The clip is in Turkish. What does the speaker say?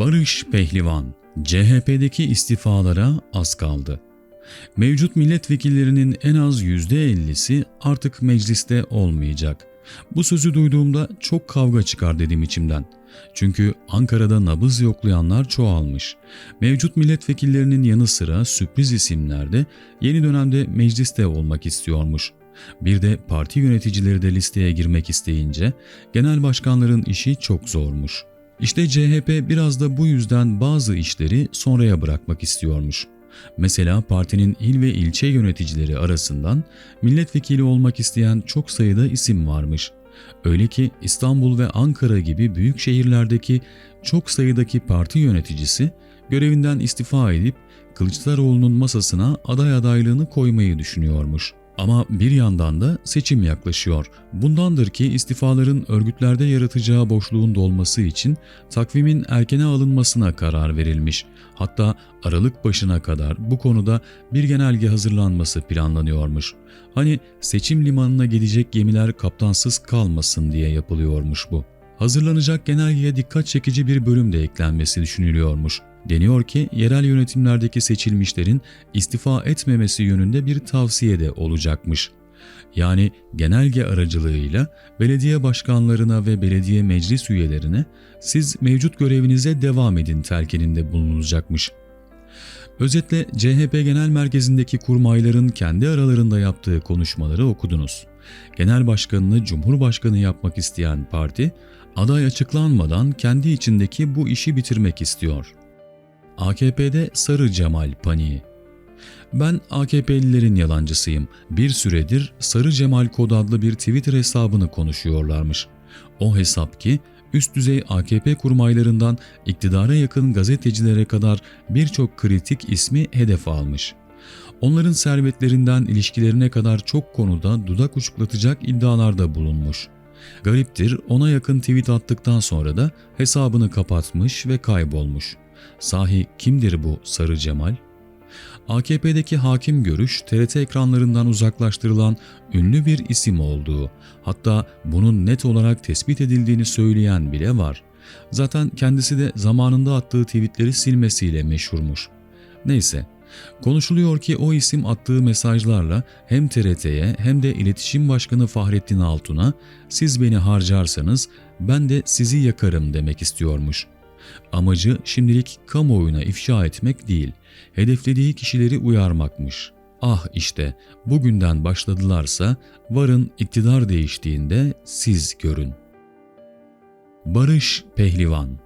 Barış Pehlivan, CHP'deki istifalara az kaldı. Mevcut milletvekillerinin en az %50'si artık mecliste olmayacak. Bu sözü duyduğumda çok kavga çıkar dedim içimden. Çünkü Ankara'da nabız yoklayanlar çoğalmış. Mevcut milletvekillerinin yanı sıra sürpriz isimler de yeni dönemde mecliste olmak istiyormuş. Bir de parti yöneticileri de listeye girmek isteyince genel başkanların işi çok zormuş. İşte CHP biraz da bu yüzden bazı işleri sonraya bırakmak istiyormuş. Mesela partinin il ve ilçe yöneticileri arasından milletvekili olmak isteyen çok sayıda isim varmış. Öyle ki İstanbul ve Ankara gibi büyük şehirlerdeki çok sayıdaki parti yöneticisi görevinden istifa edip Kılıçdaroğlu'nun masasına aday adaylığını koymayı düşünüyormuş. Ama bir yandan da seçim yaklaşıyor. Bundandır ki istifaların örgütlerde yaratacağı boşluğun dolması için takvimin erkene alınmasına karar verilmiş. Hatta Aralık başına kadar bu konuda bir genelge hazırlanması planlanıyormuş. Hani seçim limanına gidecek gemiler kaptansız kalmasın diye yapılıyormuş bu. Hazırlanacak genelgeye dikkat çekici bir bölüm de eklenmesi düşünülüyormuş. Deniyor ki yerel yönetimlerdeki seçilmişlerin istifa etmemesi yönünde bir tavsiye de olacakmış. Yani genelge aracılığıyla belediye başkanlarına ve belediye meclis üyelerine siz mevcut görevinize devam edin telkininde bulunulacakmış. Özetle CHP Genel Merkezi'ndeki kurmayların kendi aralarında yaptığı konuşmaları okudunuz. Genel başkanını Cumhurbaşkanı yapmak isteyen parti, aday açıklanmadan kendi içindeki bu işi bitirmek istiyor. AKP'de Sarı Cemal paniği. Ben AKP'lilerin yalancısıyım. Bir süredir Sarı Cemal Kod adlı bir Twitter hesabını konuşuyorlarmış. O hesap ki üst düzey AKP kurmaylarından iktidara yakın gazetecilere kadar birçok kritik ismi hedef almış. Onların servetlerinden ilişkilerine kadar çok konuda dudak uçuklatacak iddialarda bulunmuş. Gariptir ona yakın tweet attıktan sonra da hesabını kapatmış ve kaybolmuş. Sahi kimdir bu Sarı Cemal? AKP'deki hakim görüş TRT ekranlarından uzaklaştırılan ünlü bir isim olduğu, hatta bunun net olarak tespit edildiğini söyleyen bile var. Zaten kendisi de zamanında attığı tweetleri silmesiyle meşhurmuş. Neyse, konuşuluyor ki o isim attığı mesajlarla hem TRT'ye hem de İletişim Başkanı Fahrettin Altun'a siz beni harcarsanız ben de sizi yakarım demek istiyormuş. Amacı şimdilik kamuoyuna ifşa etmek değil, hedeflediği kişileri uyarmakmış. Ah işte bugünden başladılarsa varın iktidar değiştiğinde siz görün. Barış Pehlivan